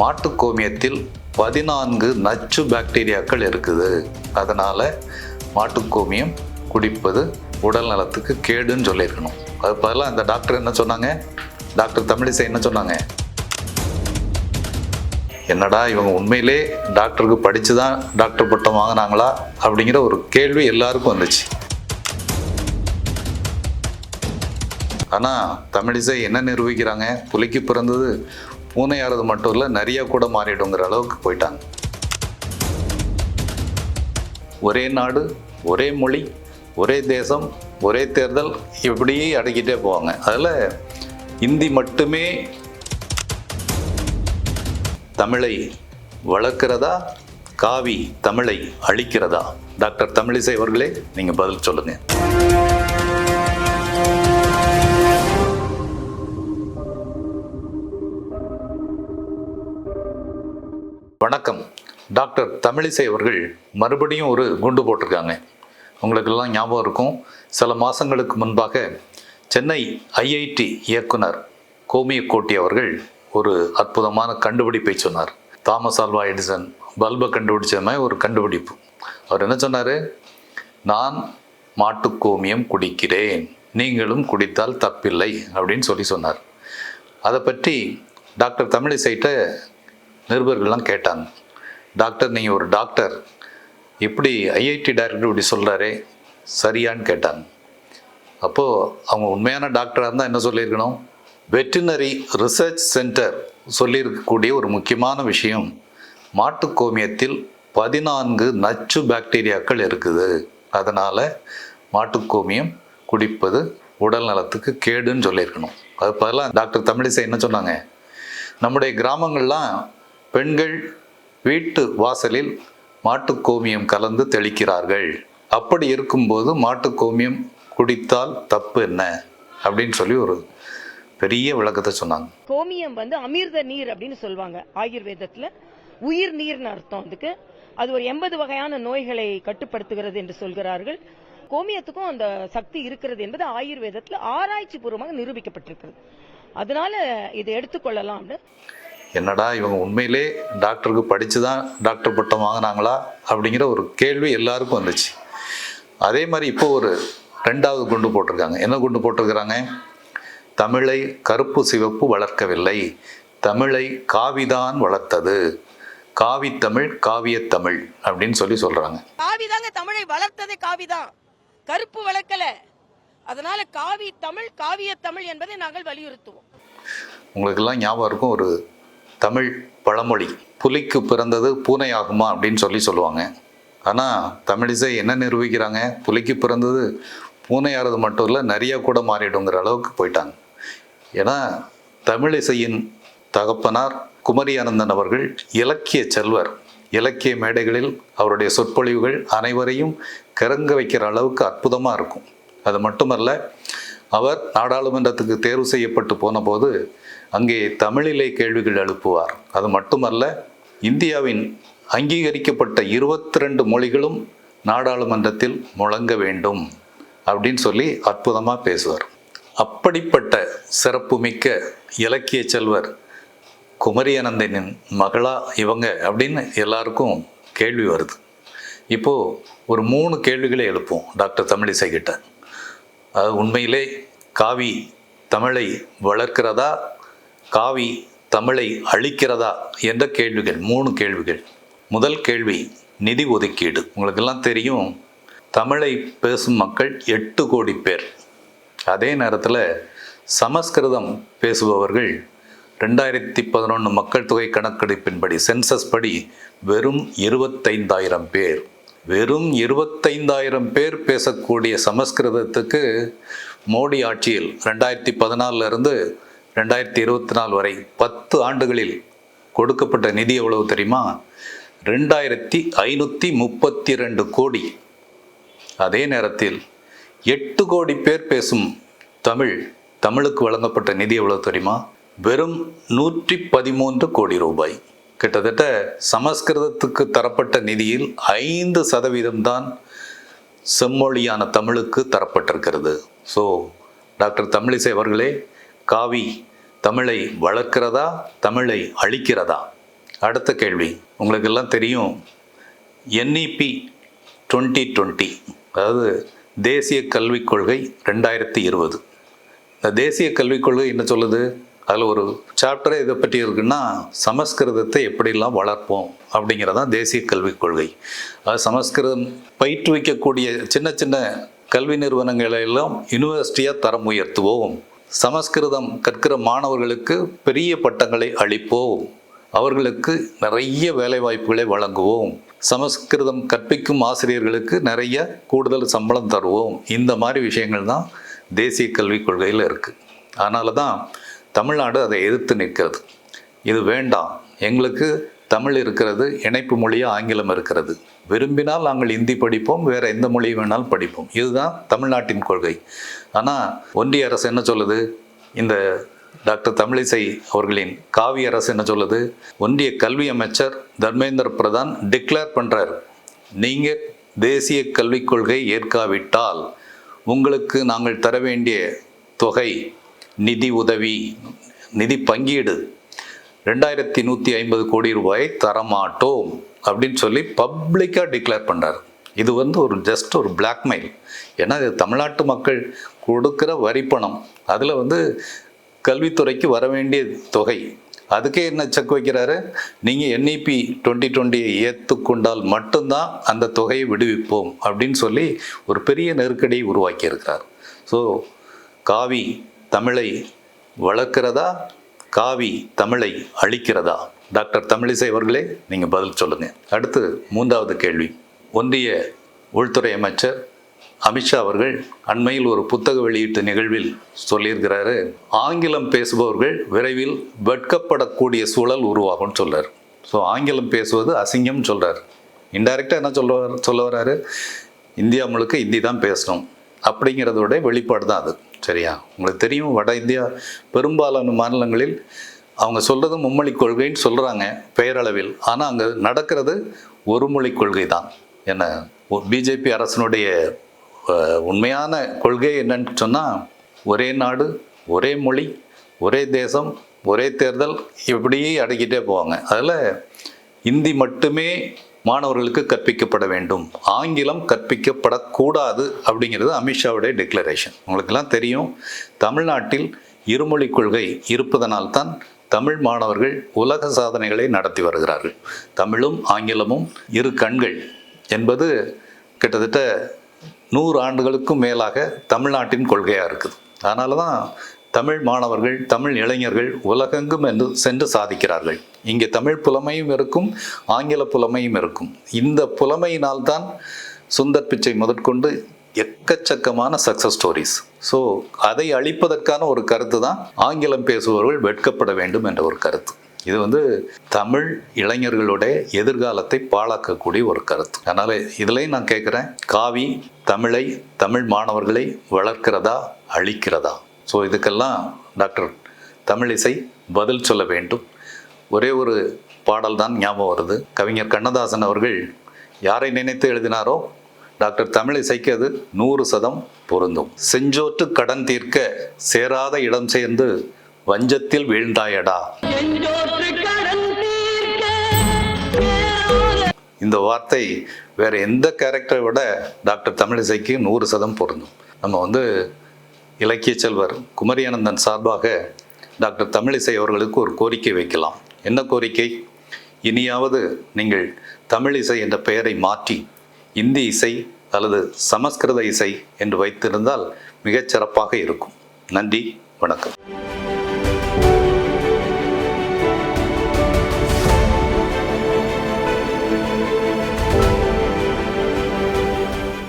மாட்டு கோமியத்தில் பதினான்கு நச்சு பாக்டீரியாக்கள் இருக்குது. அதனால் மாட்டுக்கோமியம் குடிப்பது உடல் நலத்துக்கு கேடுன்னு சொல்லியிருக்கணும். அது பதிலாக அந்த டாக்டர் என்ன சொன்னாங்க? டாக்டர் தமிழிசை என்ன சொன்னாங்க? என்னடா இவங்க உண்மையிலே டாக்டருக்கு படித்து தான் டாக்டர் பட்டம் வாங்கினாங்களா? அப்படிங்கிற ஒரு கேள்வி எல்லாருக்கும் வந்துச்சு. ஆனால் தமிழிசை என்ன நிரூபிக்கிறாங்க? புலிக்கு பிறந்தது பூனையாறது மட்டும் இல்லை நிறைய கூட மாறிடுங்கிற அளவுக்கு போயிட்டாங்க. ஒரே நாடு ஒரே மொழி ஒரே தேசம் ஒரே தேர்தல் இப்படியே அடக்கிட்டே போவாங்க. அதில் இந்தி மட்டுமே தமிழை வளர்க்கிறதா காவி தமிழை அழிக்கிறதா? டாக்டர் தமிழிசை அவர்களே நீங்கள் பதில் சொல்லுங்கள் வணக்கம். டாக்டர் தமிழிசை அவர்கள் மறுபடியும் ஒரு குண்டு போட்டிருக்காங்க. உங்களுக்கெல்லாம் ஞாபகம் இருக்கும். சில மாதங்களுக்கு முன்பாக சென்னை ஐஐடி இயக்குனர் கோமியக்கோட்டி அவர்கள் ஒரு அற்புதமான கண்டுபிடிப்பை சொன்னார். தாமஸ் ஆல்வா எடிசன் பல்பை கண்டுபிடிச்ச மாதிரி ஒரு கண்டுபிடிப்பு. அவர் என்ன சொன்னார்? நான் மாட்டு கோமியம் குடிக்கிறேன். நீங்களும் குடித்தால் தப்பில்லை. அப்படின்னு சொல்லி சொன்னார். அதை பற்றி டாக்டர் தமிழிசைட்ட நிருபர்கள்லாம் கேட்டாங்க. டாக்டர் நீங்கள் ஒரு டாக்டர். எப்படி ஐஐடி டைரக்டர் இப்படி சொல்கிறாரே சரியான்னு கேட்டாங்க. அப்போது அவங்க உண்மையான டாக்டராக இருந்தால் என்ன சொல்லியிருக்கணும்? வெட்டினரி ரிசர்ச் சென்டர் சொல்லியிருக்கக்கூடிய ஒரு முக்கியமான விஷயம் மாட்டு கோமியத்தில் பதினான்கு நச்சு பாக்டீரியாக்கள் இருக்குது. அதனால் மாட்டுக்கோமியம் குடிப்பது உடல் நலத்துக்கு கேடுன்னு சொல்லியிருக்கணும். அது பதிலாக டாக்டர் தமிழிசை என்ன சொன்னாங்க? நம்முடைய கிராமங்கள்லாம் பெண்கள் வீட்டு வாசலில் மாட்டுக்கோமியம் கலந்து தெளிக்கிறார்கள். அப்படி இருக்கும்போது மாட்டுக்கோமியம் குடித்தால் தப்பு என்ன? அப்படின்னு சொல்லி ஒரு பெரிய விளக்கத்தை சொன்னாங்க. கோமியம் வந்து அமிர்த நீர் அப்படின்னு சொல்லுவாங்க ஆயுர்வேதத்துல. உயிர் நீர்னு அர்த்தம் அதுக்கு. அது ஒரு எண்பது வகையான நோய்களை கட்டுப்படுத்துகிறது என்று சொல்கிறார்கள். கோமியத்துக்கும் அந்த சக்தி இருக்கிறது என்பது ஆயுர்வேதத்துல ஆராய்ச்சி பூர்வமாக நிரூபிக்கப்பட்டிருக்கிறது. அதனால இதை எடுத்துக்கொள்ளலாம்னு என்னடா இவங்க உண்மையிலே டாக்டருக்கு படித்து தான் டாக்டர் பட்டம் வாங்கினாங்களா அப்படிங்கிற ஒரு கேள்வி எல்லாருக்கும் வந்துச்சு. அதே மாதிரி இப்போ ஒரு ரெண்டாவது குண்டு போட்டிருக்காங்க. என்ன குண்டு போட்டிருக்கிறாங்க? தமிழை கருப்பு சிவப்பு வளர்க்கவில்லை. தமிழை காவிதான் வளர்த்தது. காவி தமிழ் காவிய தமிழ் அப்படின்னு சொல்லி சொல்றாங்க. காவிதாங்க தமிழை வளர்த்ததே காவிதான். கருப்பு வளர்க்கல. அதனால காவி தமிழ் காவிய தமிழ் என்பதை நாங்கள் வலியுறுத்துவோம். உங்களுக்கெல்லாம் ஞாபகம் இருக்கும் ஒரு தமிழ் பழமொழி. புலிக்கு பிறந்தது பூனை ஆகுமா அப்படின்னு சொல்லி சொல்லுவாங்க. ஆனால் தமிழிசை என்ன நிரூபிக்கிறாங்க? புலிக்கு பிறந்தது பூனையாகிறது மட்டும் இல்லை நிறையா கூட மாறிடுங்கிற அளவுக்கு போயிட்டாங்க. ஏன்னா தமிழிசையின் தகப்பனார் குமரி அனந்தன் அவர்கள் இலக்கிய செல்வர். இலக்கிய மேடைகளில் அவருடைய சொற்பொழிவுகள் அனைவரையும் கிறங்க வைக்கிற அளவுக்கு அற்புதமாக இருக்கும். அது மட்டுமல்ல அவர் நாடாளுமன்றத்துக்கு தேர்வு செய்யப்பட்டு போன போது அங்கே தமிழிலே கேள்விகள் எழுப்புவார். அது மட்டுமல்ல இந்தியாவின் அங்கீகரிக்கப்பட்ட இருபத்தி ரெண்டு மொழிகளும் நாடாளுமன்றத்தில் முழங்க வேண்டும் அப்படின்னு சொல்லி அற்புதமாக பேசுவார். அப்படிப்பட்ட சிறப்புமிக்க இலக்கிய செல்வர் குமரியானந்தனின் மகளா இவங்க அப்படின்னு எல்லாருக்கும் கேள்வி வருது. இப்போது ஒரு மூணு கேள்விகளை எழுப்போம் டாக்டர் தமிழிசை கிட்ட. அது உண்மையிலே காவி தமிழை வளர்க்கிறதா காவி தமிழை அழிக்கிறதா என்ற கேள்விகள் மூணு கேள்விகள். முதல் கேள்வி நிதி ஒதுக்கீடு. உங்களுக்கெல்லாம் தெரியும் தமிழை பேசும் மக்கள் எட்டு கோடி பேர். அதே நேரத்தில் சமஸ்கிருதம் பேசுபவர்கள் ரெண்டாயிரத்தி பதினொன்று மக்கள் தொகை கணக்கெடுப்பின்படி சென்சஸ் படி வெறும் இருபத்தைந்தாயிரம் பேர். வெறும் இருபத்தைந்தாயிரம் பேர் பேசக்கூடிய சமஸ்கிருதத்துக்கு மோடி ஆட்சியில் ரெண்டாயிரத்தி பதினாலில் இருந்து ரெண்டாயிரத்தி இருபத்தி நாலு வரை பத்து ஆண்டுகளில் கொடுக்கப்பட்ட நிதி எவ்வளவு தெரியுமா? ரெண்டாயிரத்தி ஐநூற்றி முப்பத்தி ரெண்டு கோடி. அதே நேரத்தில் எட்டு கோடி பேர் பேசும் தமிழ் தமிழுக்கு வழங்கப்பட்ட நிதி எவ்வளவு தெரியுமா? வெறும் நூற்றி பதிமூன்று கோடி ரூபாய். கிட்டத்தட்ட சமஸ்கிருதத்துக்கு தரப்பட்ட நிதியில் ஐந்து சதவீதம்தான் செம்மொழியான தமிழுக்கு தரப்பட்டிருக்கிறது. ஸோ டாக்டர் தமிழிசை அவர்களே காவி தமிழை வளர்க்கிறதா தமிழை அழிக்கிறதா? அடுத்த கேள்வி. உங்களுக்கு எல்லாம் தெரியும் என்இபி டுவெண்ட்டி டுவெண்ட்டி அதாவது தேசிய கல்விக் கொள்கை ரெண்டாயிரத்தி இருபது. இந்த தேசிய கல்விக் கொள்கை என்ன சொல்லுது? அதில் ஒரு சாப்டரே இதை பற்றி இருக்குன்னா சமஸ்கிருதத்தை எப்படிலாம் வளர்ப்போம் அப்படிங்கிறதான் தேசிய கல்விக் கொள்கை. அது சமஸ்கிருதம் பயிற்றுவிக்கக்கூடிய சின்ன சின்ன கல்வி நிறுவனங்களை எல்லாம் யூனிவர்சிட்டியாக தரம் உயர்த்துவோம். சமஸ்கிருதம் கற்கிற மாணவர்களுக்கு பெரிய பட்டங்களை அளிப்போம். அவர்களுக்கு நிறைய வேலைவாய்ப்புகளை வழங்குவோம். சமஸ்கிருதம் கற்பிக்கும் ஆசிரியர்களுக்கு நிறைய கூடுதல் சம்பளம் தருவோம். இந்த மாதிரி விஷயங்கள் தான் தேசிய கல்விக் கொள்கையில் இருக்குது அதனால தான் தமிழ்நாடு அதை எதிர்த்து நிற்கிறது. இது வேண்டாம். எங்களுக்கு தமிழ் இருக்கிறது இணைப்பு மொழியாக ஆங்கிலம் இருக்கிறது. விரும்பினால் நாங்கள் இந்தி படிப்போம் வேற எந்த மொழி வேணாலும் படிப்போம். இதுதான் தமிழ்நாட்டின் கொள்கை. ஆனால் ஒன்றிய அரசு என்ன சொல்லுது? இந்த டாக்டர் தமிழிசை அவர்களின் காவி அரசு என்ன சொல்லுது? ஒன்றிய கல்வி அமைச்சர் தர்மேந்திர பிரதான் டிக்ளேர் பண்ணுறாரு நீங்கள் தேசிய கல்விக் கொள்கை ஏற்காவிட்டால் உங்களுக்கு நாங்கள் தர வேண்டிய தொகை நிதி உதவி நிதி பங்கீடு ரெண்டாயிரத்தி நூற்றி ஐம்பது கோடி ரூபாய் தரமாட்டோம் அப்படின்னு சொல்லி பப்ளிக்காக டிக்ளேர் பண்ணுறாரு இது வந்து ஒரு ஜஸ்ட் ஒரு பிளாக்மெயில் ஏன்னா இது தமிழ்நாட்டு மக்கள் கொடுக்குற வரிப்பணம். அதில் வந்து கல்வித்துறைக்கு வர வேண்டிய தொகை. அதுக்கே என்ன செக் வைக்கிறாரு? நீங்கள் என்இபி டுவெண்ட்டி டுவெண்ட்டியை ஏற்றுக்கொண்டால் மட்டும்தான் அந்த தொகையை விடுவிப்போம் அப்படின்னு சொல்லி ஒரு பெரிய நெருக்கடியை உருவாக்கியிருக்கிறார். ஸோ காவி தமிழை வளர்க்கிறதா? காவி தமிழை அழிக்கிறதா? டாக்டர் தமிழிசை அவர்களே நீங்கள் பதில் சொல்லுங்கள் அடுத்து மூன்றாவது கேள்வி. ஒன்றிய உள்துறை அமைச்சர் அமித்ஷா அவர்கள் அண்மையில் ஒரு புத்தக வெளியீட்டு நிகழ்வில் சொல்லியிருக்கிறாரு ஆங்கிலம் பேசுபவர்கள் விரைவில் வெட்கப்படக்கூடிய சூழல் உருவாகும்னு சொல்கிறார் ஸோ ஆங்கிலம் பேசுவது அசிங்கம்னு சொல்கிறார் இன்டைரக்டாக என்ன சொல்ல சொல்ல வர்றாரு இந்தியா முழுக்க ஹிந்தி தான் பேசணும். அப்படிங்கிறதோட வெளிப்பாடு தான் அது. சரியா? உங்களுக்கு தெரியும் வட இந்தியா பெரும்பாலான மாநிலங்களில் அவங்க சொல்கிறது மும்மொழி கொள்கைன்னு சொல்கிறாங்க பெயரளவில். ஆனால் அங்கே நடக்கிறது ஒரு மொழி கொள்கை தான். என்ன பிஜேபி அரசனுடைய உண்மையான கொள்கை என்னன்னு சொன்னால் ஒரே நாடு ஒரே மொழி ஒரே தேசம் ஒரே தேர்தல் இப்படியே அடக்கிட்டே போவாங்க. அதில் இந்தி மட்டுமே மாணவர்களுக்கு கற்பிக்கப்பட வேண்டும். ஆங்கிலம் கற்பிக்கப்படக்கூடாது அப்படிங்கிறது அமித்ஷாவுடைய டிக்ளரேஷன் உங்களுக்கெல்லாம் தெரியும் தமிழ்நாட்டில் இருமொழி கொள்கை இருப்பதனால்தான் தமிழ் மாணவர்கள் உலக சாதனைகளை நடத்தி வருகிறார்கள். தமிழும் ஆங்கிலமும் இரு கண்கள் என்பது கிட்டத்தட்ட நூறு ஆண்டுகளுக்கும் மேலாக தமிழ்நாட்டின் கொள்கையாக இருக்குது. அதனால தான் தமிழ் மாணவர்கள் தமிழ் இளைஞர்கள் உலகெங்கும் என்று சென்று சாதிக்கிறார்கள். இங்கே தமிழ் புலமையும் இருக்கும் ஆங்கில புலமையும் இருக்கும். இந்த புலமையினால்தான் சுந்தர் பிச்சை முதற்கொண்டு எக்கச்சக்கமான சக்ஸஸ் ஸ்டோரிஸ் ஸோ அதை அழிப்பதற்கான ஒரு கருத்து தான் ஆங்கிலம் பேசுபவர்கள் வெட்கப்பட வேண்டும் என்ற ஒரு கருத்து. இது வந்து தமிழ் இளைஞர்களுடைய எதிர்காலத்தை பாழாக்கக்கூடிய ஒரு கருத்து. அதனால் இதுலேயும் நான் கேட்குறேன் காவி தமிழை தமிழ் மாணவர்களை வளர்க்கிறதா அழிக்கிறதா? ஸோ இதுக்கெல்லாம் டாக்டர் தமிழிசை பதில் சொல்ல வேண்டும். ஒரே ஒரு பாடல் தான் ஞாபகம் வருது. கவிஞர் கண்ணதாசன் அவர்கள் யாரை நினைத்து எழுதினாரோ? டாக்டர் தமிழிசைக்கு அது நூறு சதம் பொருந்தும். செஞ்சோற்று கடன் தீர்க்க சேராத இடம் சேர்ந்து வஞ்சத்தில் வீழ்ந்தாயடா. இந்த வார்த்தை வேற எந்த கேரக்டரை விட டாக்டர் தமிழிசைக்கு நூறு சதம் பொருந்தும். நம்ம வந்து இலக்கிய செல்வர் குமரியானந்தன் சார்பாக டாக்டர் தமிழிசை அவர்களுக்கு ஒரு கோரிக்கை வைக்கலாம். என்ன கோரிக்கை? இனியாவது நீங்கள் தமிழிசை என்ற பெயரை மாற்றி இந்தி இசை அல்லது சமஸ்கிருத இசை என்று வைத்திருந்தால் மிகச் சிறப்பாக இருக்கும். நன்றி வணக்கம்.